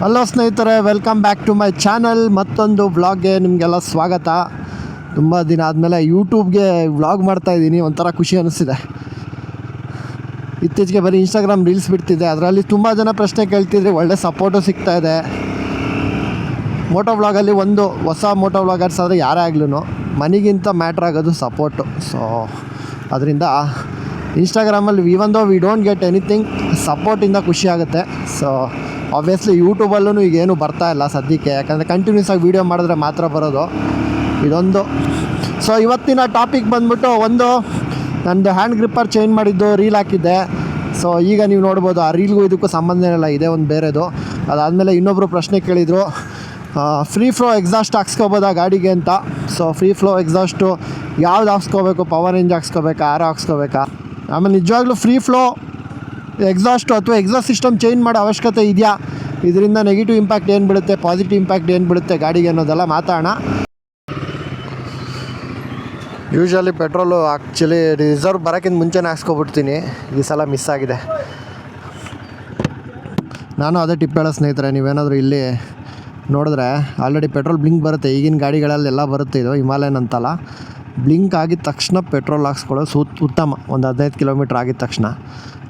Hello ಸ್ನೇಹಿತರೆ welcome back to my channel ಮತ್ತೊಂದು ವ್ಲಾಗ್ಗೆ ನಿಮಗೆಲ್ಲ ಸ್ವಾಗತ. ತುಂಬ ದಿನ ಆದಮೇಲೆ ಯೂಟ್ಯೂಬ್ಗೆ ವ್ಲಾಗ್ ಮಾಡ್ತಾಯಿದ್ದೀನಿ ಒಂಥರ ಖುಷಿ ಅನ್ನಿಸ್ತಿದೆ ಇತ್ತೀಚೆಗೆ ಬರೀ ಇನ್ಸ್ಟಾಗ್ರಾಮ್ ರೀಲ್ಸ್ ಬಿಡ್ತಿದ್ದೆ. ಅದರಲ್ಲಿ ತುಂಬ ಜನ ಪ್ರಶ್ನೆ ಕೇಳ್ತಿದ್ರೆ. ಒಳ್ಳೆ ಸಪೋರ್ಟು ಸಿಗ್ತಾ ಇದೆ. ಮೋಟೋ ವ್ಲಾಗಲ್ಲಿ ಒಂದು ಹೊಸ ಮೋಟೋ ವ್ಲಾಗರ್ಸ್ ಆದರೆ ಯಾರೇ ಆಗ್ಲೂ ಮನಿಗಿಂತ ಮ್ಯಾಟ್ರ್ ಆಗೋದು ಸಪೋರ್ಟು ಸೊ ಅದರಿಂದ ಇನ್ಸ್ಟಾಗ್ರಾಮಲ್ಲಿ even though we don't get anything ಸಪೋರ್ಟಿಂದ ಖುಷಿ ಆಗುತ್ತೆ. ಸೊ ಆಬ್ವಿಯಸ್ಲಿ ಯೂಟ್ಯೂಬಲ್ಲೂ ಈಗೇನು ಬರ್ತಾ ಇಲ್ಲ ಸದ್ಯಕ್ಕೆ. ಯಾಕಂದರೆ ಕಂಟಿನ್ಯೂಸ್ ಆಗಿ ವೀಡಿಯೋ ಮಾಡಿದ್ರೆ ಮಾತ್ರ ಬರೋದು. ಇದೊಂದು. ಸೊ ಇವತ್ತಿನ ಟಾಪಿಕ್ ಬಂದ್ಬಿಟ್ಟು ಒಂದು, ನಂದು ಹ್ಯಾಂಡ್ ಗ್ರಿಪ್ಪರ್ ಚೇಂಜ್ ಮಾಡಿದ್ದು ರೀಲ್ ಹಾಕಿದ್ದೆ. ಸೊ ಈಗ ನೀವು ನೋಡ್ಬೋದು ಆ ರೀಲ್ಗೂ ಇದಕ್ಕೂ ಸಂಬಂಧ ಇಲ್ಲ ಇದೆ ಒಂದು ಬೇರೆದು. ಅದಾದಮೇಲೆ ಇನ್ನೊಬ್ಬರು ಪ್ರಶ್ನೆ ಕೇಳಿದರು ಫ್ರೀ ಫ್ಲೋ ಎಕ್ಸಾಸ್ಟ್ ಹಾಕ್ಸ್ಕೊಬೋದಾ ಗಾಡಿಗೆ ಅಂತ. ಸೊ ಫ್ರೀ ಫ್ಲೋ ಎಕ್ಸಾಸ್ಟು ಯಾವ್ದು ಹಾಕ್ಸ್ಕೋಬೇಕು ಪವರ್ ರೇಂಜ್ ಹಾಕ್ಸ್ಕೋಬೇಕಾ ಆರೋ ಹಾಕ್ಸ್ಕೋಬೇಕಾ? ಆಮೇಲೆ ನಿಜವಾಗ್ಲೂ ಫ್ರೀ ಫ್ಲೋ ಎಕ್ಸಾಸ್ಟು ಅಥವಾ ಎಕ್ಸಾಸ್ಟ್ ಸಿಸ್ಟಮ್ ಚೇಂಜ್ ಮಾಡೋ ಅವಶ್ಯಕತೆ ಇದೆಯಾ? ಇದರಿಂದ ನೆಗೆಟಿವ್ ಇಂಪ್ಯಾಕ್ಟ್ ಏನು ಬಿಡುತ್ತೆ ಪಾಸಿಟಿವ್ ಇಂಪ್ಯಾಕ್ಟ್ ಏನು ಬಿಡುತ್ತೆ ಗಾಡಿಗೆ ಅನ್ನೋದೆಲ್ಲ ಮಾತಾಡೋಣ. ಯೂಶ್ವಲಿ ಪೆಟ್ರೋಲು ಆ್ಯಕ್ಚುಲಿ ರಿಸರ್ವ್ ಬರೋಕ್ಕಿಂತ ಮುಂಚೆನೇ ಹಾಕ್ಸ್ಕೊಬಿಡ್ತೀನಿ. ಈ ಸಲ ಮಿಸ್ ಆಗಿದೆ. ನಾನು ಅದೇ ಟಿಪ್ ಹೇಳೋ ಸ್ನೇಹಿತರೆ, ನೀವೇನಾದರೂ ಇಲ್ಲಿ ನೋಡಿದ್ರೆ ಆಲ್ರೆಡಿ ಪೆಟ್ರೋಲ್ ಬ್ಲಿಂಕ್ ಬರುತ್ತೆ. ಈಗಿನ ಗಾಡಿಗಳಲ್ಲೆಲ್ಲ ಬರುತ್ತೆ ಇದು, ಹಿಮಾಲಯನ್ ಅಂತಲ್ಲ. ಬ್ಲಿಂಕ್ ಆಗಿದ ತಕ್ಷಣ ಪೆಟ್ರೋಲ್ ಹಾಕ್ಸ್ಕೊಳ್ಳೋದು ಉತ್ತಮ. ಒಂದು ಹದಿನೈದು ಕಿಲೋಮೀಟ್ರ್ ಆಗಿದ ತಕ್ಷಣ.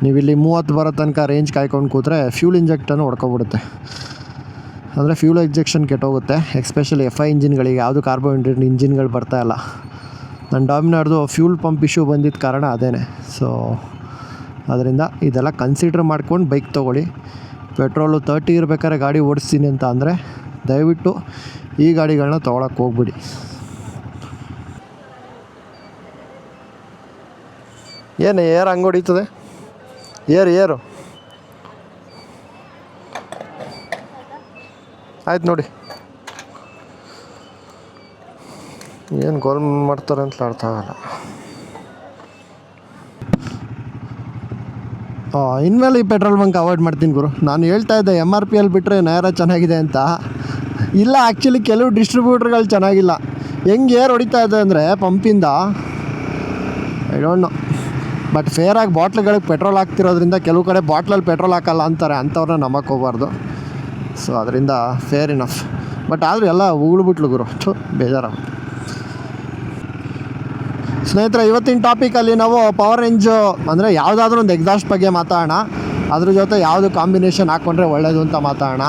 ನೀವು ಇಲ್ಲಿ ಮೂವತ್ತು ಬರೋ ತನಕ ರೇಂಜ್ ಕಾಯ್ಕೊಂಡು ಕೂತ್ರೆ ಫ್ಯೂಲ್ ಇಂಜೆಕ್ಟನ್ನು ಹೊಡ್ಕೊಬಿಡುತ್ತೆ. ಅಂದರೆ ಫ್ಯೂಲ್ ಇಂಜೆಕ್ಷನ್ ಕೆಟ್ಟೋಗುತ್ತೆ. ಎಕ್ಸ್ಪೆಷಲಿ ಎಫ್ ಐ ಇಂಜಿನ್ಗಳಿಗೆ. ಯಾವುದು ಕಾರ್ಬೋಹೈಡ್ರೇಟ್ ಇಂಜಿನ್ಗಳು ಬರ್ತಾ ಇಲ್ಲ. ನನ್ನ ಡಾಮಿನಾರ್ದು ಫ್ಯೂಲ್ ಪಂಪ್ ಇಶ್ಯೂ ಬಂದಿದ್ದ ಕಾರಣ ಅದೇ ಸೊ ಅದರಿಂದ ಇದೆಲ್ಲ ಕನ್ಸಿಡ್ರ್ ಮಾಡ್ಕೊಂಡು ಬೈಕ್ ತೊಗೊಳ್ಳಿ. ಪೆಟ್ರೋಲು ತರ್ಟಿ ಇರ್ಬೇಕಾದ್ರೆ ಗಾಡಿ ಓಡಿಸ್ತೀನಿ ಅಂತ ಅಂದರೆ ದಯವಿಟ್ಟು ಈ ಗಾಡಿಗಳನ್ನ ತೊಗೊಳಕ್ಕೆ ಹೋಗ್ಬಿಡಿ. ಏನು ಏರ್ ಹಂಗೆ ಹೊಡಿತದೆ? ಏರು ಏರು. ಆಯ್ತು ನೋಡಿ. ಏನು ಗೋಲ್ ಮಾಡ್ತಾರೆ ಅಂತ ಅರ್ಥ ಆಗಲ್ಲ. ಇನ್ಮೇಲೆ ಈ ಪೆಟ್ರೋಲ್ ಬಂಕ್ ಅವಾಯ್ಡ್ ಮಾಡ್ತೀನಿ ಗುರು. ನಾನು ಹೇಳ್ತಾ ಇದ್ದೆ ಎಂ ಆರ್ ಪಿ ಎಲ್ ಬಿಟ್ಟರೆ ನೇರ ಚೆನ್ನಾಗಿದೆ ಅಂತ. ಇಲ್ಲ ಆ್ಯಕ್ಚುಲಿ ಕೆಲವು ಡಿಸ್ಟ್ರಿಬ್ಯೂಟ್ರ್ಗಳು ಚೆನ್ನಾಗಿಲ್ಲ. ಹೆಂಗೆ ಏರ್ ಹೊಡಿತಾ ಇದೆ ಅಂದರೆ ಪಂಪಿಂದ ಐ ಡೋಂಟ್ ನೋ ಬಟ್ ಫೇರಾಗಿ ಬಾಟ್ಲ್ಗಳಿಗೆ ಪೆಟ್ರೋಲ್ ಹಾಕ್ತಿರೋದ್ರಿಂದ ಕೆಲವು ಕಡೆ ಬಾಟ್ಲಲ್ಲಿ ಪೆಟ್ರೋಲ್ ಹಾಕಲ್ಲ ಅಂತಾರೆ ಅಂಥವ್ರನ್ನ ನಂಬಕ್ಕೆ ಹೋಗ್ಬಾರ್ದು. ಸೊ ಅದರಿಂದ ಫೇರ್ ಇನಫ್ ಬಟ್ ಆದರೂ ಎಲ್ಲ ಉಗುಳ್ಬಿಟ್ಲು ಗುರು. ಅಷ್ಟು ಬೇಜಾರ. ಸ್ನೇಹಿತರೆ, ಇವತ್ತಿನ ಟಾಪಿಕಲ್ಲಿ ನಾವು ಪವರ್ ರೇಂಜು ಅಂದರೆ ಯಾವುದಾದ್ರೂ ಒಂದು ಎಕ್ಸಾಸ್ಟ್ ಬಗ್ಗೆ ಮಾತಾಡೋಣ. ಅದ್ರ ಜೊತೆ ಯಾವುದು ಕಾಂಬಿನೇಷನ್ ಹಾಕ್ಕೊಂಡ್ರೆ ಒಳ್ಳೆಯದು ಅಂತ ಮಾತಾಡೋಣ.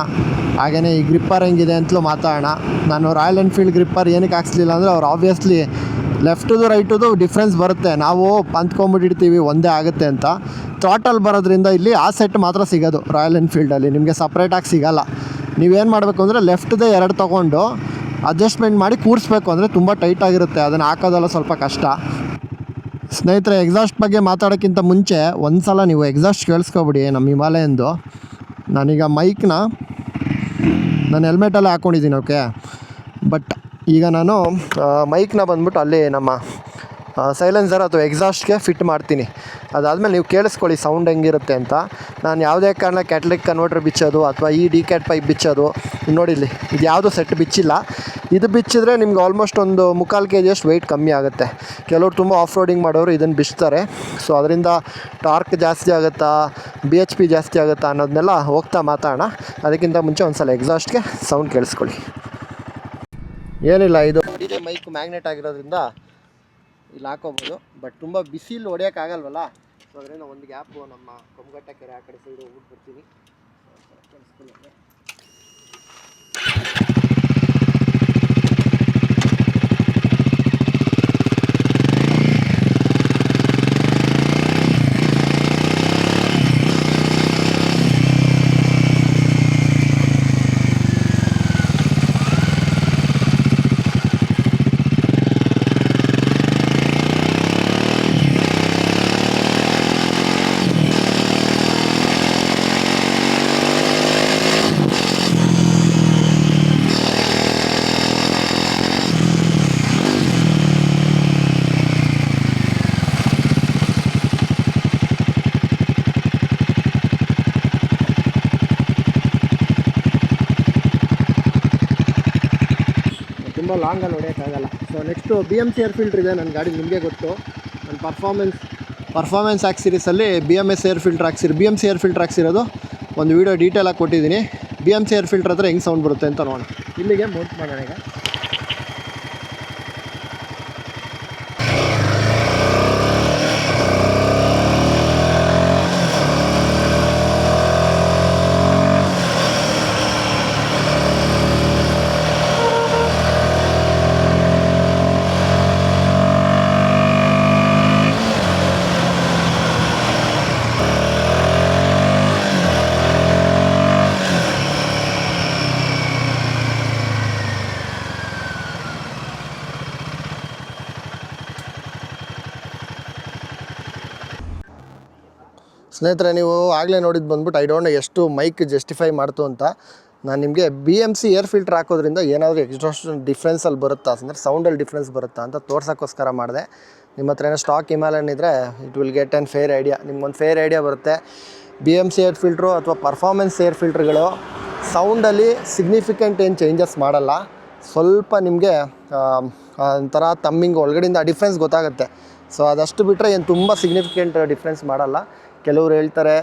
ಹಾಗೆಯೇ ಈ ಗ್ರಿಪ್ಪರ್ ಹೆಂಗಿದೆ ಅಂತಲೂ ಮಾತಾಡೋಣ. ನಾನು ರಾಯಲ್ ಎನ್ಫೀಲ್ಡ್ ಗ್ರಿಪ್ಪರ್ ಏನಕ್ಕೆ ಹಾಕ್ಸ್ಲಿಲ್ಲ ಅಂದರೆ ಅವ್ರು ಆಬ್ವಿಯಸ್ಲಿ ಲೆಫ್ಟದು ರೈಟದು ಡಿಫ್ರೆನ್ಸ್ ಬರುತ್ತೆ. ನಾವು ಪಂತ್ಕೊಂಬಿಟ್ಟಿರ್ತೀವಿ ಒಂದೇ ಆಗುತ್ತೆ ಅಂತ. ಥಾಟಲ್ಲಿ ಬರೋದ್ರಿಂದ ಇಲ್ಲಿ ಆ ಸೆಟ್ ಮಾತ್ರ ಸಿಗೋದು ರಾಯಲ್ ಎನ್ಫೀಲ್ಡಲ್ಲಿ ನಿಮಗೆ ಸಪ್ರೇಟಾಗಿ ಸಿಗೋಲ್ಲ. ನೀವೇನು ಮಾಡಬೇಕು ಅಂದರೆ ಲೆಫ್ಟ್ದೇ ಎರಡು ತೊಗೊಂಡು ಅಡ್ಜಸ್ಟ್ಮೆಂಟ್ ಮಾಡಿ ಕೂರಿಸ್ಬೇಕು ಅಂದರೆ ತುಂಬ ಟೈಟಾಗಿರುತ್ತೆ ಅದನ್ನು ಹಾಕೋದೆಲ್ಲ ಸ್ವಲ್ಪ ಕಷ್ಟ. ಸ್ನೇಹಿತರೆ ಎಕ್ಸಾಸ್ಟ್ ಬಗ್ಗೆ ಮಾತಾಡೋಕ್ಕಿಂತ ಮುಂಚೆ ಒಂದು ಸಲ ನೀವು ಎಕ್ಸಾಸ್ಟ್ ಕೇಳಿಸ್ಕೊಬಿಡಿ ನಮ್ಮ ಹಿಮಾಲಯಂದು. ನಾನೀಗ ಮೈಕ್ನ ನಾನು ಹೆಲ್ಮೆಟಲ್ಲೇ ಹಾಕ್ಕೊಂಡಿದ್ದೀನಿ ಓಕೆ ಬಟ್ ಈಗ ನಾನು ಮೈಕ್ನ ಬಂದ್ಬಿಟ್ಟು ಅಲ್ಲಿ ನಮ್ಮ ಸೈಲೆನ್ಸರ್ ಅಥವಾ ಎಕ್ಸಾಸ್ಟ್ಗೆ ಫಿಟ್ ಮಾಡ್ತೀನಿ. ಅದಾದಮೇಲೆ ನೀವು ಕೇಳಿಸ್ಕೊಳ್ಳಿ ಸೌಂಡ್ ಹೆಂಗಿರುತ್ತೆ ಅಂತ. ನಾನು ಯಾವುದೇ ಕಾರಣ ಕ್ಯಾಟ್ಲಿಕ್ ಕನ್ವರ್ಟರ್ ಬಿಚ್ಚೋದು ಅಥವಾ ಈ ಡಿ ಕ್ಯಾಟ್ ಪೈಪ್ ಬಿಚ್ಚೋದು, ನೋಡಿ ಇಲ್ಲಿ, ಇದು ಯಾವುದೂ ಸೆಟ್ ಬಿಚ್ಚಿಲ್ಲ. ಇದು ಬಿಚ್ಚಿದ್ರೆ ನಿಮ್ಗೆ ಆಲ್ಮೋಸ್ಟ್ ಒಂದು ಮುಕ್ಕಾಲು ಕೆ ಜಿಯಷ್ಟು ವೆಯ್ಟ್ ಕಮ್ಮಿ ಆಗುತ್ತೆ. ಕೆಲವರು ತುಂಬ ಆಫ್ ರೋಡಿಂಗ್ ಮಾಡೋರು ಇದನ್ನು ಬಿಚ್ತಾರೆ. ಸೊ ಅದರಿಂದ ಟಾರ್ಕ್ ಜಾಸ್ತಿ ಆಗುತ್ತಾ ಬಿ ಎಚ್ ಪಿ ಜಾಸ್ತಿ ಆಗುತ್ತಾ ಅನ್ನೋದನ್ನೆಲ್ಲ ಹೋಗ್ತಾ ಮಾತಾಡೋಣ. ಅದಕ್ಕಿಂತ ಮುಂಚೆ ಒಂದು ಸಲ ಎಕ್ಸಾಸ್ಟ್ಗೆ ಸೌಂಡ್ ಕೇಳಿಸ್ಕೊಳ್ಳಿ. ಏನಿಲ್ಲ, ಇದು ಇದೇ ಮೈಕ್ ಮ್ಯಾಗ್ನೆಟ್ ಆಗಿರೋದ್ರಿಂದ ಇಲ್ಲಿ ಹಾಕೋಬೋದು. ಬಟ್ ತುಂಬ ಬಿಸಿಲು ಹೊಡೆಯೋಕ್ಕಾಗಲ್ವಲ್ಲ? ಸೊ ಅದರಿಂದ ಒಂದು ಗ್ಯಾಪು ನಮ್ಮ ಕೊಮ್ಗಟ್ಟ ಕೆರೆ ಆ ಕಡೆ ಸೈಡು ಹೋಗ್ಬಿಟ್ಟು ತುಂಬ ಲಾಂಗಲ್ಲಿ ಹೊಡೆಯೋಕ್ಕಾಗಲ್ಲ so next B M C air filter ಇದೆ ನನ್ನ ಗಾಡಿ ನಿಮಗೆ ಗೊತ್ತು. ನನ್ನ ಪರ್ಫಾರ್ಮೆನ್ಸ್ ಪರ್ಫಾರ್ಮೆನ್ಸ್ ಆ್ಯಕ್ ಸೀರೀಸಲ್ಲಿ B M S air filter ಹಾಕ್ಸಿರಿ B M C air filter ಹಾಕ್ಸಿರೋದು ಒಂದು ವೀಡಿಯೋ ಡೀಟೇಲಾಗಿ ಕೊಟ್ಟಿದ್ದೀನಿ. B M C air filter ಹತ್ರ ಹೆಂಗೆ ಸೌಂಡ್ ಬರುತ್ತೆ ಅಂತ ನೋಡೋಣ. ಇಲ್ಲಿಗೆ ಮೌಂಟ್ ಮಾಡೋಣ ಈಗ. ಸ್ನೇಹಿತರೆ, ನೀವು ಆಗಲೇ ನೋಡಿದ್ದು ಬಂದ್ಬಿಟ್ಟು ಐ ಡೋಂಟ್ ಎಷ್ಟು ಮೈಕ್ ಜಸ್ಟಿಫೈ ಮಾಡ್ತು ಅಂತ. ನಾನು ನಿಮಗೆ B M C air filter ಹಾಕೋದ್ರಿಂದ ಏನಾದರೂ ಎಕ್ಸಾಸ್ಟ್ ಡಿಫ್ರೆನ್ಸಲ್ಲಿ ಬರುತ್ತಾ? ಅಂದರೆ ಸೌಂಡಲ್ಲಿ ಡಿಫ್ರೆನ್ಸ್ ಬರುತ್ತಾ ಅಂತ ತೋರ್ಸೋಕ್ಕೋಸ್ಕರ ಮಾಡಿದೆ. ನಿಮ್ಮ ಹತ್ರ ಏನೋ ಸ್ಟಾಕ್ ಹಿಮಾಲಯನ್ ಇದ್ದರೆ it will get an fair idea ನಿಮ್ಗೊಂದು ಫೇರ್ ಐಡಿಯಾ ಬರುತ್ತೆ. B M C air filter ಅಥವಾ ಪರ್ಫಾಮೆನ್ಸ್ ಏರ್ ಫಿಲ್ಟ್ರ್ಗಳು ಸೌಂಡಲ್ಲಿ ಸಿಗ್ನಿಫಿಕೆಂಟ್ ಏನು ಚೇಂಜಸ್ ಮಾಡಲ್ಲ. ಸ್ವಲ್ಪ ನಿಮಗೆ ಒಂಥರ ತಮ್ಮಿಂಗ್ ಒಳಗಡೆಯಿಂದ ಡಿಫ್ರೆನ್ಸ್ ಗೊತ್ತಾಗುತ್ತೆ. ಸೊ ಅದಷ್ಟು ಬಿಟ್ಟರೆ ಏನು ತುಂಬ ಸಿಗ್ನಿಫಿಕೆಂಟ್ ಡಿಫ್ರೆನ್ಸ್ ಮಾಡಲ್ಲ. ಕೆಲವರು ಹೇಳ್ತಾರೆ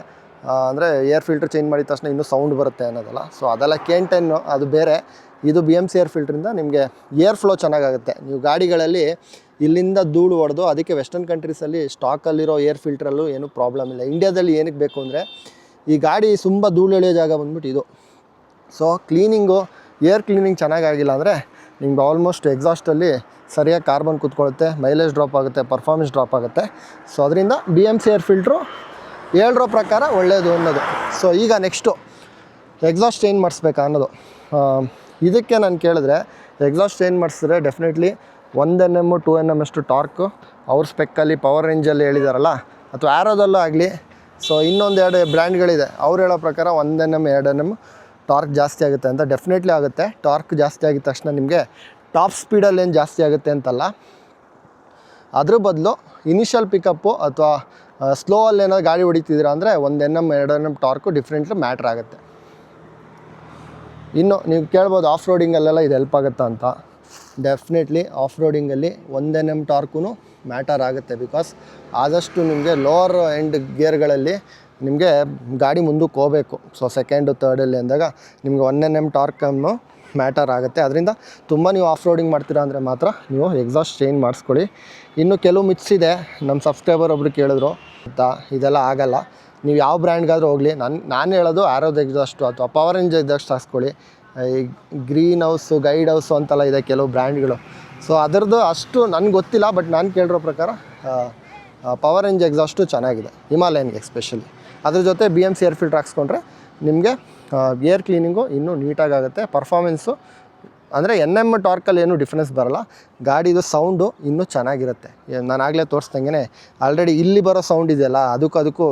ಅಂದರೆ ಏರ್ ಫಿಲ್ಟರ್ ಚೇಂಜ್ ಮಾಡಿದ ತಕ್ಷಣ ಇನ್ನೂ ಸೌಂಡ್ ಬರುತ್ತೆ ಅನ್ನೋದಲ್ಲ. ಸೊ ಅದೆಲ್ಲ ಕೇಂಟೆನ್ನು ಅದು ಬೇರೆ. ಇದು ಬಿ ಎಂ ಸಿ ಏರ್ ಫಿಲ್ಟ್ರಿಂದ ನಿಮಗೆ ಏರ್ ಫ್ಲೋ ಚೆನ್ನಾಗಾಗುತ್ತೆ. ನೀವು ಗಾಡಿಗಳಲ್ಲಿ ಇಲ್ಲಿಂದ ಧೂಳು ಹೊಡೆದು ಅದಕ್ಕೆ ವೆಸ್ಟರ್ನ್ ಕಂಟ್ರೀಸಲ್ಲಿ ಸ್ಟಾಕಲ್ಲಿರೋ ಏರ್ ಫಿಲ್ಟ್ರಲ್ಲೂ ಏನೂ ಪ್ರಾಬ್ಲಮ್ ಇಲ್ಲ. ಇಂಡಿಯಾದಲ್ಲಿ ಏನಕ್ಕೆ ಬೇಕು ಅಂದರೆ ಈ ಗಾಡಿ ತುಂಬ ಧೂಳು ಎಳೆಯೋ ಜಾಗ ಬಂದ್ಬಿಟ್ಟು ಇದು. ಸೊ ಕ್ಲೀನಿಂಗು ಏರ್ ಕ್ಲೀನಿಂಗ್ ಚೆನ್ನಾಗಾಗಿಲ್ಲ ಅಂದರೆ ನಿಮ್ಗೆ ಆಲ್ಮೋಸ್ಟ್ ಎಕ್ಸಾಸ್ಟಲ್ಲಿ ಸರಿಯಾಗಿ ಕಾರ್ಬನ್ ಕೂತ್ಕೊಳ್ಳುತ್ತೆ ಮೈಲೇಜ್ ಡ್ರಾಪ್ ಆಗುತ್ತೆ ಪರ್ಫಾರ್ಮೆನ್ಸ್ ಡ್ರಾಪ್ ಆಗುತ್ತೆ. ಸೊ ಅದರಿಂದ B M C air filter ಹೇಳಿರೋ ಪ್ರಕಾರ ಒಳ್ಳೆಯದು ಅನ್ನೋದು. ಸೊ ಈಗ ನೆಕ್ಸ್ಟು ಎಕ್ಸಾಸ್ಟ್ ಚೇಂಜ್ ಮಾಡಿಸ್ಬೇಕಾ ಅನ್ನೋದು. ಇದಕ್ಕೆ ನಾನು ಕೇಳಿದ್ರೆ ಎಕ್ಸಾಸ್ಟ್ ಚೇಂಜ್ ಮಾಡಿಸಿದ್ರೆ ಡೆಫಿನೆಟ್ಲಿ ಒಂದು N M to N M ಎಷ್ಟು ಟಾರ್ಕು ಅವ್ರ ಸ್ಪೆಕ್ಕಲ್ಲಿ ಪವರ್ ರೇಂಜಲ್ಲಿ ಹೇಳಿದಾರಲ್ಲ, ಅಥವಾ ಆ್ಯರೋದಲ್ಲೂ ಆಗಲಿ. ಸೊ ಇನ್ನೊಂದು ಎರಡು ಬ್ರ್ಯಾಂಡ್ಗಳಿದೆ ಅವ್ರು ಹೇಳೋ ಪ್ರಕಾರ ಒಂದು ಎನ್ ಎಂ ಎರಡು ಎನ್ ಎಂ ಟಾರ್ಕ್ ಜಾಸ್ತಿ ಆಗುತ್ತೆ ಅಂತ ಡೆಫಿನೆಟ್ಲಿ ಆಗುತ್ತೆ. ಟಾರ್ಕ್ ಜಾಸ್ತಿ ಆಗಿದ ತಕ್ಷಣ ನಿಮಗೆ ಟಾಪ್ ಸ್ಪೀಡಲ್ಲಿ ಏನು ಜಾಸ್ತಿ ಆಗುತ್ತೆ ಅಂತಲ್ಲ, ಅದ್ರ ಬದಲು ಇನಿಷಿಯಲ್ ಪಿಕಪ್ಪು ಅಥವಾ ಸ್ಲೋ ಅಲ್ಲಿ ಏನಾದ್ರು ಗಾಡಿ ಹೊಡಿತಿದ್ದೀರಾ ಅಂದರೆ ಒಂದು ಎನ್ ಎಂ ಎರಡು N M torque differently matter ಆಗುತ್ತೆ. ಇನ್ನು ನೀವು ಕೇಳ್ಬೋದು ಆಫ್ ರೋಡಿಂಗಲ್ಲೆಲ್ಲ ಇದು ಹೆಲ್ಪ್ ಆಗುತ್ತಾ ಅಂತ. ಡೆಫಿನೆಟ್ಲಿ ಆಫ್ ರೋಡಿಂಗಲ್ಲಿ ಒಂದು ಎನ್ ಎಂ ಟಾರ್ಕು ಮ್ಯಾಟರ್ ಆಗುತ್ತೆ ಬಿಕಾಸ್ ಆದಷ್ಟು ನಿಮಗೆ ಲೋವರ್ ಎಂಡ್ ಗೇರ್ಗಳಲ್ಲಿ ನಿಮಗೆ ಗಾಡಿ ಮುಂದಕ್ಕೆ ಹೋಗಬೇಕು. ಸೊ ಸೆಕೆಂಡು ಥರ್ಡಲ್ಲಿ ಅಂದಾಗ ನಿಮಗೆ ಒನ್ ಎನ್ ಎಂ ಟಾರ್ಕನ್ನು ಮ್ಯಾಟರ್ ಆಗುತ್ತೆ. ಅದರಿಂದ ತುಂಬ ನೀವು ಆಫ್ ರೋಡಿಂಗ್ ಮಾಡ್ತೀರಾ ಅಂದರೆ ಮಾತ್ರ ನೀವು ಎಕ್ಸಾಸ್ಟ್ ಚೇಂಜ್ ಮಾಡಿಸ್ಕೊಳ್ಳಿ. ಇನ್ನು ಕೆಲವು ಮಿಕ್ಸ್ ಇದೆ. ನಮ್ಮ ಸಬ್ಸ್ಕ್ರೈಬರ್ ಒಬ್ರು ಕೇಳಿದ್ರು. ಅಂತ ಇದೆಲ್ಲ ಆಗಲ್ಲ. ನೀವು ಯಾವ ಬ್ರ್ಯಾಂಡ್ಗಾದರೂ ಹೋಗಲಿ. ನಾನು ನಾನು ಹೇಳೋದು ಆರೋದ್ ಎಕ್ಸಾಸ್ಟು ಅಥವಾ ಪವರ್ ರೇಂಜ್ ಎಕ್ಸಾಸ್ಟ್ ಹಾಕ್ಸ್ಕೊಳ್ಳಿ. ಈ ಗ್ರೀನ್ ಹೌಸು ಗೈಡ್ ಹೌಸು ಅಂತೆಲ್ಲ ಇದೆ ಕೆಲವು ಬ್ರ್ಯಾಂಡ್ಗಳು ಸೊ ಅದರದ್ದು ಅಷ್ಟು ನನಗೆ ಗೊತ್ತಿಲ್ಲ ಬಟ್ ನಾನು ಕೇಳಿರೋ ಪ್ರಕಾರ ಪವರ್ ರೇಂಜ್ ಎಕ್ಸಾಸ್ಟು ಚೆನ್ನಾಗಿದೆ ಹಿಮಾಲಯನ್ಗೆ ಎಸ್ಪೆಷಲಿ ಅದ್ರ ಜೊತೆ B M C air filter ಹಾಕ್ಸ್ಕೊಂಡ್ರೆ ನಿಮಗೆ ಏರ್ ಕ್ಲೀನಿಂಗು ಇನ್ನೂ ನೀಟಾಗಿ ಆಗುತ್ತೆ. ಪರ್ಫಾರ್ಮೆನ್ಸು ಅಂದರೆ ಎನ್ ಎಂ ಟಾರ್ಕಲ್ಲಿ ಏನೂ ಡಿಫ್ರೆನ್ಸ್ ಬರಲ್ಲ. ಗಾಡಿದು ಸೌಂಡು ಇನ್ನೂ ಚೆನ್ನಾಗಿರುತ್ತೆ. ನಾನು ಆಗಲೇ ತೋರಿಸ್ದಂಗೆ ಆಲ್ರೆಡಿ ಇಲ್ಲಿ ಬರೋ ಸೌಂಡ್ ಇದೆಯಲ್ಲ, ಅದಕ್ಕೂ ಅದಕ್ಕೂ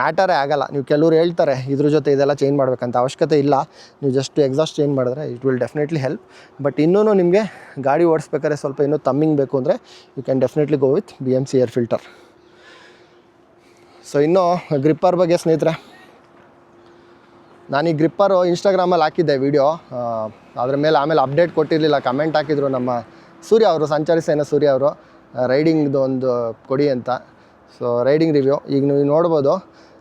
ಮ್ಯಾಟರೇ ಆಗಲ್ಲ. ನೀವು ಕೆಲವ್ರು ಹೇಳ್ತಾರೆ, ಇದ್ರ ಜೊತೆ ಇದೆಲ್ಲ ಚೇಂಜ್ ಮಾಡಬೇಕಂತ ಅವಶ್ಯಕತೆ ಇಲ್ಲ. ನೀವು ಜಸ್ಟ್ ಎಕ್ಸಾಸ್ಟ್ ಚೇಂಜ್ ಮಾಡಿದ್ರೆ it will definitely help but ಇನ್ನೂ ನಿಮಗೆ ಗಾಡಿ ಓಡಿಸ್ಬೇಕಾದ್ರೆ ಸ್ವಲ್ಪ ಇನ್ನೂ ತಮ್ಮಿಂಗ್ ಬೇಕು ಅಂದರೆ you can definitely go with B M C air filter so ಇನ್ನು ಗ್ರಿಪ್ಪರ್ ಬಗ್ಗೆ ಸ್ನೇಹಿತರೆ, ನಾನು ಈ ಗ್ರಿಪ್ಪರು ಇನ್ಸ್ಟಾಗ್ರಾಮಲ್ಲಿ ಹಾಕಿದ್ದೆ ವಿಡಿಯೋ ಅದ್ರ ಮೇಲೆ ಆಮೇಲೆ ಅಪ್ಡೇಟ್ ಕೊಟ್ಟಿರಲಿಲ್ಲ ಕಮೆಂಟ್ ಹಾಕಿದ್ರು ನಮ್ಮ ಸೂರ್ಯ ಅವರು, ಸಂಚಾರಿ ಸೂರ್ಯ ಅವರು ರೈಡಿಂಗ್ದು ಒಂದು ಕೊಡಿ ಅಂತ. ಸೊ ರೈಡಿಂಗ್ ರಿವ್ಯೂ ಈಗ ನೀವು ನೋಡ್ಬೋದು.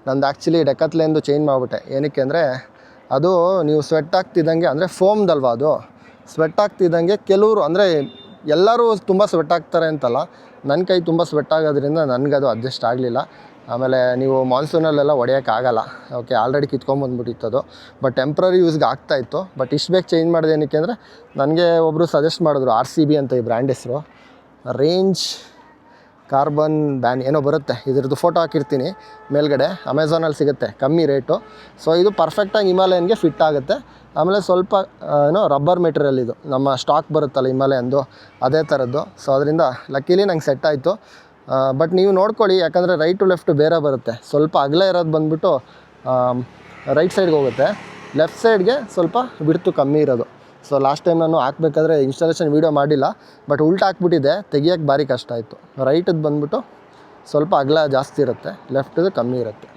ನಂದು ಆ್ಯಕ್ಚುಲಿ ಡೆಕತ್ಲೆಂದು ಚೇಂಜ್ ಮಾಡಿಬಿಟ್ಟೆ. ಏನಕ್ಕೆ ಅಂದರೆ, ಅದು ನೀವು ಸ್ವೆಟ್ ಆಗ್ತಿದ್ದಂಗೆ ಅಂದರೆ ಫೋಮ್ದಲ್ವ ಅದು? ಸ್ವೆಟ್ ಆಗ್ತಿದ್ದಂಗೆ ಕೆಲವರು ಅಂದರೆ ಎಲ್ಲರೂ ತುಂಬ ಸ್ವೆಟ್ ಆಗ್ತಾರೆ ಅಂತಲ್ಲ ನನ್ನ ಕೈ ತುಂಬ ಸ್ವೆಟ್ ಆಗೋದ್ರಿಂದ ನನಗದು ಅಡ್ಜಸ್ಟ್ ಆಗಲಿಲ್ಲ. ಆಮೇಲೆ ನೀವು ಮಾನ್ಸೂನಲ್ಲೆಲ್ಲ ಒಡೆಯೋಕ್ಕಾಗಲ್ಲ ಓಕೆ ಆಲ್ರೆಡಿ ಕಿತ್ಕೊಂಬಂದ್ಬಿಟ್ಟಿತ್ತು ಅದು. ಬಟ್ ಟೆಂಪ್ರರಿ ಯೂಸ್ಗೆ ಆಗ್ತಾಯಿತ್ತು ಬಟ್ ಇಷ್ಟು ಬೇಗ ಚೇಂಜ್ ಮಾಡೋದು ಏನಕ್ಕೆ ಅಂದರೆ, ನನಗೆ ಒಬ್ಬರು ಸಜೆಸ್ಟ್ ಮಾಡಿದ್ರು ಆರ್ ಸಿ ಬಿ ಅಂತ ಈ ಬ್ರ್ಯಾಂಡ್ ಹೆಸರು. ರೇಂಜ್ ಕಾರ್ಬನ್ ಬ್ಯಾನ್ ಏನೋ ಬರುತ್ತೆ. ಇದ್ರದ್ದು ಫೋಟೋ ಹಾಕಿರ್ತೀನಿ. ಮೇಲ್ಗಡೆ ಅಮೆಝಾನಲ್ಲಿ ಸಿಗುತ್ತೆ. ಕಮ್ಮಿ ರೇಟು ಸೊ ಇದು ಪರ್ಫೆಕ್ಟಾಗಿ ಹಿಮಾಲಯನ್ಗೆ ಫಿಟ್ ಆಗುತ್ತೆ. ಆಮೇಲೆ ಸ್ವಲ್ಪ ಏನೋ ರಬ್ಬರ್ ಮೆಟೀರಿಯಲ್ ಇದು. ನಮ್ಮ ಸ್ಟಾಕ್ ಬರುತ್ತಲ್ಲ ಹಿಮಾಲಯಂದು. ಅದೇ ಥರದ್ದು ಸೊ ಅದರಿಂದ ಲಕ್ಕಿಲಿ ನಂಗೆ ಸೆಟ್ ಆಯಿತು. ಬಟ್ ನೀವು ನೋಡ್ಕೊಳ್ಳಿ. ಯಾಕಂದರೆ ರೈಟ್ ಟು ಲೆಫ್ಟ್ ಬೇರೆ ಬರುತ್ತೆ. ಸ್ವಲ್ಪ ಅಗಲ ಇರೋದು ಬಂದ್ಬಿಟ್ಟು ರೈಟ್ ಸೈಡ್ಗೆ ಹೋಗುತ್ತೆ. ಲೆಫ್ಟ್ ಸೈಡ್ಗೆ ಸ್ವಲ್ಪ ಬಿಡ್ತು ಕಮ್ಮಿ ಇರೋದು. ಸೊ ಲಾಸ್ಟ್ ಟೈಮ್ ನಾನು ಹಾಕ್ಬೇಕಾದ್ರೆ ಇನ್ಸ್ಟಾಲೇಷನ್ ವೀಡಿಯೋ ಮಾಡಿಲ್ಲ ಬಟ್ ಉಲ್ಟಾ ಹಾಕ್ಬಿಟ್ಟಿದೆ. ತೆಗಿಯೋಕ್ಕೆ ಭಾರಿ ಕಷ್ಟ ಆಯಿತು. ರೈಟದ್ದು ಬಂದ್ಬಿಟ್ಟು ಸ್ವಲ್ಪ ಅಗಲ ಜಾಸ್ತಿ ಇರುತ್ತೆ ಲೆಫ್ಟದು ಕಮ್ಮಿ ಇರುತ್ತೆ.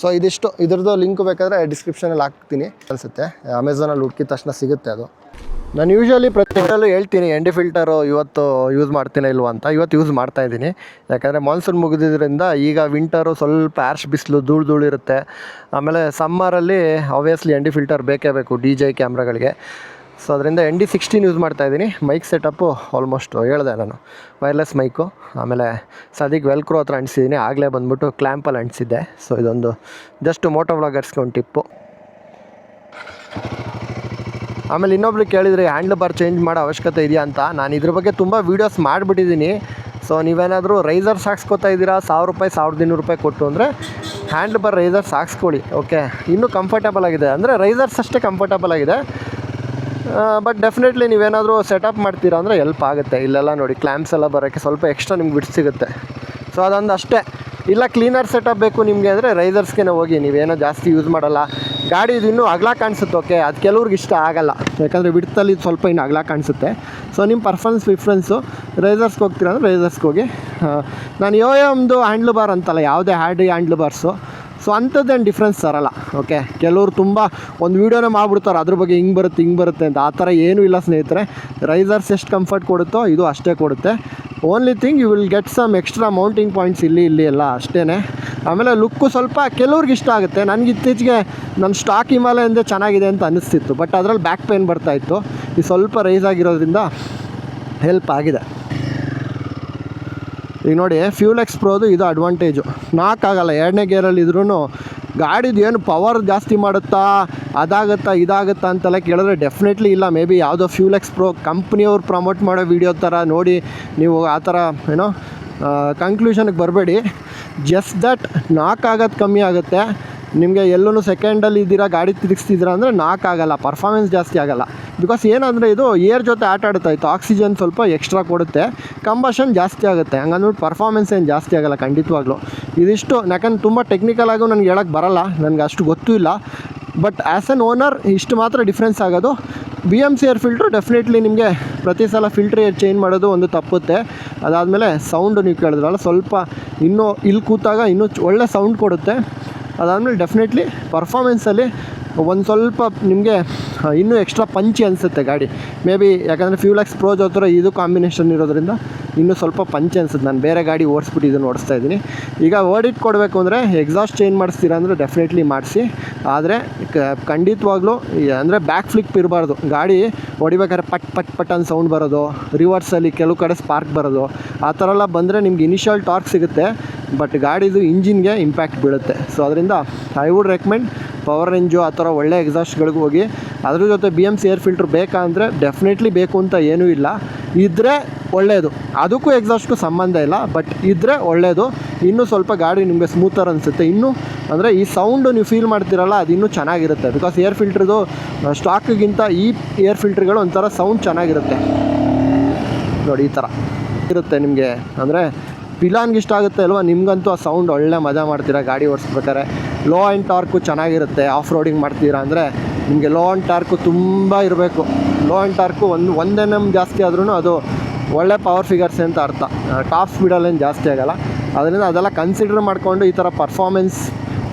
ಸೊ ಇದಿಷ್ಟು. ಇದ್ರದ್ದು ಲಿಂಕ್ ಬೇಕಾದರೆ ಡಿಸ್ಕ್ರಿಪ್ಷನಲ್ಲಿ ಹಾಕ್ತೀನಿ. ಅನಿಸುತ್ತೆ. ಅಮೆಝಾನಲ್ಲಿ ಹುಡುಕಿದ ತಕ್ಷಣ ಸಿಗುತ್ತೆ ಅದು. ನಾನು ಯೂಶ್ವಲಿ ಪ್ರತಿಯಲ್ಲೂ ಹೇಳ್ತೀನಿ ಎಂಡಿ ಫಿಲ್ಟರು ಇವತ್ತು ಯೂಸ್ ಮಾಡ್ತೀನಿ ಇಲ್ವಾ ಅಂತ. ಇವತ್ತು ಯೂಸ್ ಮಾಡ್ತಾ ಇದ್ದೀನಿ. ಯಾಕಂದರೆ ಮಾನ್ಸೂನ್ ಮುಗಿದಿದ್ದರಿಂದ ಈಗ ವಿಂಟರು ಸ್ವಲ್ಪ ಆರ್ಶ್ ಬಿಸಿಲು ಧೂಳು ಧೂಳು ಇರುತ್ತೆ. ಆಮೇಲೆ ಸಮ್ಮರಲ್ಲಿ ಆಬ್ವಿಯಸ್ಲಿ ಎಂಡಿ ಫಿಲ್ಟರ್ ಬೇಕೇ ಬೇಕು ಡಿ ಜೆ ಕ್ಯಾಮ್ರಾಗಳಿಗೆ ಸೊ ಅದರಿಂದ ಎನ್ ಡಿ ಸಿಕ್ಸ್ಟೀನ್ ಯೂಸ್ ಮಾಡ್ತಾ ಇದ್ದೀನಿ. ಮೈಕ್ ಸೆಟಪ್ಪು ಆಲ್ಮೋಸ್ಟ್ ಹೇಳಿದೆ ನಾನು. ವೈರ್ಲೆಸ್ ಮೈಕು ಆಮೇಲೆ ಸದ್ಯಕ್ಕೆ ವೆಲ್ಕ್ರೋ ಹತ್ರ ಅಂಟಿಸಿದ್ದೀನಿ ಆಗಲೇ ಬಂದ್ಬಿಟ್ಟು ಕ್ಲ್ಯಾಂಪಲ್ಲಿ ಅಂಟಿಸಿದ್ದೆ. ಸೊ ಇದೊಂದು ಜಸ್ಟ್ ಮೋಟೋ ವ್ಲಾಗರ್ಸ್ಗೆ ಒಂದು ಟಿಪ್ಪು ಆಮೇಲೆ ಇನ್ನೊಬ್ರು ಕೇಳಿದರೆ ಹ್ಯಾಂಡ್ಲ್ ಬಾರ್ ಚೇಂಜ್ ಮಾಡೋ ಅವಶ್ಯಕತೆ ಇದೆಯಾ ಅಂತ. ನಾನು ಇದ್ರ ಬಗ್ಗೆ ತುಂಬ ವೀಡಿಯೋಸ್ ಮಾಡಿಬಿಟ್ಟಿದ್ದೀನಿ. ಸೊ ನೀವೇನಾದರೂ ರೈಸರ್ಸ್ ಹಾಕ್ಸ್ಕೊತಾ ಇದ್ದೀರಾ? ಸಾವಿರ ರೂಪಾಯಿ, ಸಾವಿರದ ಇನ್ನೂರು ರೂಪಾಯಿ ಕೊಟ್ಟು ಅಂದರೆ ಹ್ಯಾಂಡ್ಲ್ ಬಾರ್ ರೈಸರ್ಸ್ ಹಾಕ್ಸ್ಕೊಳ್ಳಿ ಓಕೆ ಇನ್ನೂ ಕಂಫರ್ಟಬಲ್ ಆಗಿದೆ. ಅಂದರೆ ರೈಸರ್ಸ್ ಅಷ್ಟೇ ಕಂಫರ್ಟಬಲ್ ಆಗಿದೆ. ಬಟ್ ಡೆಫಿನೆಟ್ಲಿ ನೀವೇನಾದರೂ ಸೆಟಪ್ ಮಾಡ್ತೀರಾ ಅಂದರೆ ಎಲ್ಪ್ ಆಗುತ್ತೆ. ಇಲ್ಲೆಲ್ಲ ನೋಡಿ ಕ್ಲ್ಯಾಂಪ್ಸ್ ಎಲ್ಲ ಬರೋಕ್ಕೆ ಸ್ವಲ್ಪ ಎಕ್ಸ್ಟ್ರಾ ನಿಮ್ಗೆ ಬಿಟ್ಟು ಸಿಗುತ್ತೆ. ಸೊ ಅದೊಂದು ಅಷ್ಟೇ. ಇಲ್ಲ ಕ್ಲೀನರ್ ಸೆಟಪ್ ಬೇಕು ನಿಮಗೆ ಅಂದರೆ ರೈಸರ್ಸ್ಗೆ ಹೋಗಿ, ನೀವೇನೋ ಜಾಸ್ತಿ ಯೂಸ್ ಮಾಡಲ್ಲ. ಗಾಡಿ ಇದು ಇನ್ನೂ ಅಗಲ ಕಾಣಿಸುತ್ತೆ ಓಕೆ ಅದು ಕೆಲವ್ರಿಗೆ ಇಷ್ಟ ಆಗಲ್ಲ. ಯಾಕಂದರೆ ಬಿಡ್ತಲ್ಲಿ ಇದು ಸ್ವಲ್ಪ ಇನ್ನು ಅಗಲ ಕಾಣಿಸುತ್ತೆ. ಸೊ ನಿಮ್ಮ ಪರ್ಫಾರ್ಮೆನ್ಸ್ ಪ್ರಿಫ್ರೆನ್ಸು ರೈಸರ್ಸ್ಗೆ ಹೋಗ್ತೀರ ಅಂದರೆ ರೈಸರ್ಸ್ಗೆ ಹೋಗಿ ನಾನು ಯೋ ಒಂದು ಹ್ಯಾಂಡ್ಲ್ ಬಾರ್ ಅಂತಲ್ಲ, ಯಾವುದೇ ಹ್ಯಾಡ್ ಹ್ಯಾಂಡ್ಲ್ ಬಾರ್ಸು ಸೊ ಅಂಥದ್ದೇನು ಡಿಫ್ರೆನ್ಸ್ ತರಲ್ಲ ಓಕೆ ಕೆಲವರು ತುಂಬ ಒಂದು ವೀಡಿಯೋನೇ ಮಾಡಿಬಿಡ್ತಾರೆ. ಅದ್ರ ಬಗ್ಗೆ ಹಿಂಗೆ ಬರುತ್ತೆ ಹಿಂಗೆ ಬರುತ್ತೆ ಅಂತ. ಆ ಥರ ಏನೂ ಇಲ್ಲ ಸ್ನೇಹಿತರೆ. ರೈಸರ್ಸ್ ಎಷ್ಟು ಕಂಫರ್ಟ್ ಕೊಡುತ್ತೋ, ಇದು ಅಷ್ಟೇ ಕೊಡುತ್ತೆ. Only thing you will get some extra mounting points ಇಲ್ಲಿ ಇಲ್ಲಿ ಎಲ್ಲ ಅಷ್ಟೇ ಆಮೇಲೆ ಲುಕ್ಕು ಸ್ವಲ್ಪ ಕೆಲವ್ರಿಗೆ ಇಷ್ಟ ಆಗುತ್ತೆ. ನನಗೆ ಇತ್ತೀಚೆಗೆ ನನ್ನ ಸ್ಟಾಕ್ ಹಿಮಾಲಯಿಂದ ಚೆನ್ನಾಗಿದೆ ಅಂತ ಅನ್ನಿಸ್ತಿತ್ತು ಬಟ್ ಅದರಲ್ಲಿ ಬ್ಯಾಕ್ ಪೇನ್ ಬರ್ತಾಯಿತ್ತು ಇದು ಸ್ವಲ್ಪ ರೈಸ್ ಆಗಿರೋದ್ರಿಂದ ಹೆಲ್ಪ್ ಆಗಿದೆ. ಈಗ ನೋಡಿ ಫ್ಯೂಲ್ ಎಕ್ಸ್ ಪ್ರೋದು ಇದು ಅಡ್ವಾಂಟೇಜು ನಾಲ್ಕಾಗಲ್ಲ ಎರಡನೇ ಗೇರಲ್ಲಿ ಇದ್ರೂ ಗಾಡಿದು ಏನು ಪವರ್ ಜಾಸ್ತಿ ಮಾಡುತ್ತಾ, ಅದಾಗುತ್ತಾ, ಇದಾಗುತ್ತಾ ಅಂತೆಲ್ಲ ಕೇಳಿದ್ರೆ ಡೆಫಿನೆಟ್ಲಿ ಇಲ್ಲ. ಮೇ ಬಿ ಯಾವುದೋ ಫ್ಯೂಲ್ ಎಕ್ಸ್ ಪ್ರೋ ಕಂಪ್ನಿಯವ್ರು ಪ್ರಮೋಟ್ ಮಾಡೋ ವೀಡಿಯೋ ಥರ ನೋಡಿ, ನೀವು ಆ ಥರ ಏನೋ ಕಂಕ್ಲೂಷನ್ಗೆ ಬರಬೇಡಿ. ಜಸ್ಟ್ ದಟ್ ನಾಕ್ ಆಗೋದು ಕಮ್ಮಿ ಆಗುತ್ತೆ. ನಿಮಗೆ ಎಲ್ಲೂ ಸೆಕೆಂಡಲ್ಲಿ ಇದ್ದೀರಾ, ಗಾಡಿ ತಿರುಗಿಸ್ತಿದ್ದೀರಾ ಅಂದರೆ ಆಗಲ್ಲ ಪರ್ಫಾರ್ಮೆನ್ಸ್ ಜಾಸ್ತಿ ಆಗಲ್ಲ. ಬಿಕಾಸ್ ಏನಂದರೆ ಇದು ಏರ್ ಜೊತೆ ಆಟ ಆಡುತ್ತಾ ಇತ್ತು ಆಕ್ಸಿಜನ್ ಸ್ವಲ್ಪ ಎಕ್ಸ್ಟ್ರಾ ಕೊಡುತ್ತೆ ಕಂಬಷನ್ ಜಾಸ್ತಿ ಆಗುತ್ತೆ. ಹಂಗಂದ್ಬಿಟ್ಟು ಪರ್ಫಾರ್ಮೆನ್ಸ್ ಏನು ಜಾಸ್ತಿ ಆಗಲ್ಲ, ಖಂಡಿತವಾಗ್ಲೂ. ಇದಿಷ್ಟು ಯಾಕಂದ್ರೆ ತುಂಬ ಟೆಕ್ನಿಕಲ್ ಆಗು ನನಗೆ ಹೇಳೋಕ್ಕೆ ಬರಲ್ಲ, ನನಗೆ ಅಷ್ಟು ಗೊತ್ತೂ ಇಲ್ಲ. ಬಟ್ ಆ್ಯಸ್ ಎನ್ ಓನರ್ ಇಷ್ಟು ಮಾತ್ರ ಡಿಫ್ರೆನ್ಸ್ ಆಗೋದು. B M C air filter definitely ನಿಮಗೆ ಪ್ರತಿ ಸಲ ಫಿಲ್ಟ್ರ್ ಏರ್ ಚೇಂಜ್ ಮಾಡೋದು ಒಂದು ತಪ್ಪುತ್ತೆ. ಅದಾದಮೇಲೆ ಸೌಂಡು ನೀವು ಕೇಳಿದ್ರಲ್ಲ, ಸ್ವಲ್ಪ ಇನ್ನೂ, ಇಲ್ಲಿ ಕೂತಾಗ ಇನ್ನೂ ಒಳ್ಳೆ ಸೌಂಡ್ ಕೊಡುತ್ತೆ. ಅದಾದಮೇಲೆ ಡೆಫಿನೆಟ್ಲಿ ಪರ್ಫಾಮೆನ್ಸಲ್ಲಿ ಒಂದು ಸ್ವಲ್ಪ ನಿಮಗೆ ಇನ್ನೂ ಎಕ್ಸ್ಟ್ರಾ ಪಂಚಿ ಅನಿಸುತ್ತೆ ಗಾಡಿ. ಮೇ ಬಿ ಯಾಕಂದರೆ ಫ್ಯೂ ಲ್ಯಾಕ್ಸ್ ಪ್ರೋ ಹತ್ರ ಇದು ಕಾಂಬಿನೇಷನ್ ಇರೋದ್ರಿಂದ ಇನ್ನೂ ಸ್ವಲ್ಪ ಪಂಚಿ ಅನಿಸುತ್ತೆ. ನಾನು ಬೇರೆ ಗಾಡಿ ಓಡಿಸ್ಬಿಟ್ಟು ಇದನ್ನು ಓಡಿಸ್ತಾ ಇದ್ದೀನಿ. ಈಗ ವರ್ಡಿಟ್ ಕೊಡಬೇಕು ಅಂದರೆ ಎಕ್ಸಾಸ್ಟ್ ಚೇಂಜ್ ಮಾಡಿಸ್ತೀರಾ ಅಂದರೆ ಡೆಫಿನೆಟ್ಲಿ ಮಾಡಿಸಿ. ಆದರೆ ಖಂಡಿತವಾಗ್ಲೂ ಅಂದರೆ ಬ್ಯಾಕ್ ಫ್ಲಿಪ್ ಇರಬಾರ್ದು. ಗಾಡಿ ಹೊಡಿಬೇಕಾದ್ರೆ ಪಟ್ ಪಟ್ ಪಟ್ ಅಂತ ಸೌಂಡ್ ಬರೋದು. ರಿವರ್ಸಲ್ಲಿ ಕೆಲವು ಕಡೆ ಸ್ಪಾರ್ಕ್ ಬರೋದು. ಆ ಥರ ಎಲ್ಲ ಬಂದರೆ ನಿಮ್ಗೆ ಇನಿಷಿಯಲ್ ಟಾರ್ಕ್ ಸಿಗುತ್ತೆ. ಬಟ್ ಗಾಡಿದು ಇಂಜಿನ್ಗೆ ಇಂಪ್ಯಾಕ್ಟ್ ಬೀಳುತ್ತೆ. ಸೊ ಅದರಿಂದ I would recommend power range ಆ ಥರ ಒಳ್ಳೆ ಎಕ್ಸಾಸ್ಟ್ಗಳಿಗೆ ಹೋಗಿ. ಅದ್ರ ಜೊತೆ B M C air filter ಬೇಕಾ ಅಂದರೆ ಡೆಫಿನೆಟ್ಲಿ ಬೇಕು ಅಂತ ಏನೂ ಇಲ್ಲ. ಇದ್ದರೆ ಒಳ್ಳೆಯದು ಅದಕ್ಕೂ ಎಕ್ಸಾಸ್ಟ್ಗೂ ಸಂಬಂಧ ಇಲ್ಲ. ಬಟ್ ಇದ್ದರೆ ಒಳ್ಳೆಯದು ಇನ್ನೂ ಸ್ವಲ್ಪ ಗಾಡಿ ನಿಮಗೆ ಸ್ಮೂತರ್ ಅನಿಸುತ್ತೆ. ಇನ್ನೂ ಅಂದರೆ ಈ ಸೌಂಡು ನೀವು ಫೀಲ್ ಮಾಡ್ತೀರಲ್ಲ, ಅದು ಇನ್ನೂ ಚೆನ್ನಾಗಿರುತ್ತೆ. ಬಿಕಾಸ್ ಏರ್ ಫಿಲ್ಟ್ರದು ಸ್ಟಾಕ್ಗಿಂತ ಈ ಏರ್ ಫಿಲ್ಟ್ರ್ಗಳು ಒಂಥರ ಸೌಂಡ್ ಚೆನ್ನಾಗಿರುತ್ತೆ. ನೋಡಿ ಈ ಥರ ಇರುತ್ತೆ ನಿಮಗೆ. ಅಂದರೆ ಪಿಲಾನ್ಗೆ ಇಷ್ಟ ಆಗುತ್ತೆ ಅಲ್ವಾ? ನಿಮ್ಗಂತೂ ಆ ಸೌಂಡ್ ಒಳ್ಳೆ ಮಜಾ ಮಾಡ್ತೀರಾ? ಗಾಡಿ ಓಡಿಸ್ಬೇಕಾರೆ ಲೋ ಆ್ಯಂಡ್ ಟಾರ್ಕು ಚೆನ್ನಾಗಿರುತ್ತೆ. ಆಫ್ ರೋಡಿಂಗ್ ಮಾಡ್ತೀರಾ ಅಂದರೆ ನಿಮಗೆ ಲೋ ಆ್ಯಂಡ್ ಟಾರ್ಕು ತುಂಬ ಇರಬೇಕು. ಲೋ ಆ್ಯಂಡ್ ಟಾರ್ಕು ಒಂದು ಒಂದು ಎನ್ ಎಂ ಜಾಸ್ತಿ ಆದ್ರೂ ಅದು ಒಳ್ಳೆ ಪವರ್ ಫಿಗರ್ಸ್ ಅಂತ ಅರ್ಥ. ಟಾಪ್ ಸ್ಪೀಡಲ್ಲೇನು ಜಾಸ್ತಿ ಆಗೋಲ್ಲ. ಅದರಿಂದ ಅದೆಲ್ಲ ಕನ್ಸಿಡರ್ ಮಾಡಿಕೊಂಡು ಈ ಥರ ಪರ್ಫಾರ್ಮೆನ್ಸ್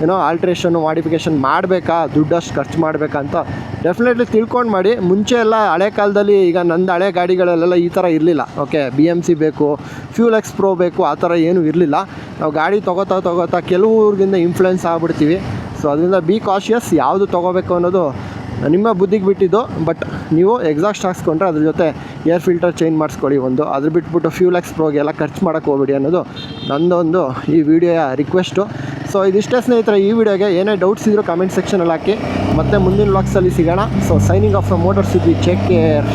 ಏನೋ ಆಲ್ಟ್ರೇಷನ್ನು ಮಾಡಿಫಿಕೇಷನ್ ಮಾಡಬೇಕಾ? ದುಡ್ಡಷ್ಟು ಖರ್ಚು ಮಾಡಬೇಕಾ ಅಂತ ಡೆಫಿನೆಟ್ಲಿ ತಿಳ್ಕೊಂಡು ಮಾಡಿ. ಮುಂಚೆ ಎಲ್ಲ ಹಳೆ ಕಾಲದಲ್ಲಿ ಈಗ ನಂದು ಹಳೆ ಗಾಡಿಗಳಲ್ಲೆಲ್ಲ ಈ ಥರ ಇರಲಿಲ್ಲ. ಓಕೆ ಬಿ ಎಂ ಸಿ ಬೇಕು ಫ್ಯೂಲ್ ಎಕ್ಸ್ ಪ್ರೋ ಬೇಕು, ಆ ಥರ ಏನೂ ಇರಲಿಲ್ಲ. ನಾವು ಗಾಡಿ ತೊಗೋತಾ ತೊಗೋತಾ ಕೆಲವ್ರಿಗಿಂತ ಇನ್ಫ್ಲುಯೆನ್ಸ್ ಆಗ್ಬಿಡ್ತೀವಿ. ಸೊ ಅದರಿಂದ ಬಿ ಕಾಶಿಯಸ್ ಯಾವುದು ತೊಗೋಬೇಕು ಅನ್ನೋದು ನಿಮ್ಮ ಬುದ್ಧಿಗೆ ಬಿಟ್ಟಿದ್ದು. ಬಟ್ ನೀವು ಎಕ್ಸಾಸ್ಟ್ ಹಾಕ್ಸ್ಕೊಂಡ್ರೆ ಅದ್ರ ಜೊತೆ ಏರ್ ಫಿಲ್ಟರ್ ಚೇಂಜ್ ಮಾಡಿಸ್ಕೊಳ್ಳಿ ಒಂದು. ಅದ್ರ ಬಿಟ್ಬಿಟ್ಟು ಫ್ಯೂಲ್ ಎಕ್ಸ್ ಪ್ರೋಗೆಲ್ಲ ಖರ್ಚು ಮಾಡೋಕ್ಕೆ ಹೋಗ್ಬೇಡಿ ಅನ್ನೋದು ನನ್ನೊಂದು ಈ ವಿಡಿಯೋಯ ರಿಕ್ವೆಸ್ಟು ಸೊ ಇದಿಷ್ಟೇ ಸ್ನೇಹಿತರೆ, ಈ ವಿಡಿಯೋಗೆ ಏನೇ ಡೌಟ್ಸ್ ಇದ್ದರೂ ಕಮೆಂಟ್ ಸೆಕ್ಷನಲ್ಲಿ ಹಾಕಿ. ಮತ್ತೆ ಮುಂದಿನ ವ್ಲಾಗ್ಸಲ್ಲಿ ಸಿಗೋಣ. So signing off the motors with check care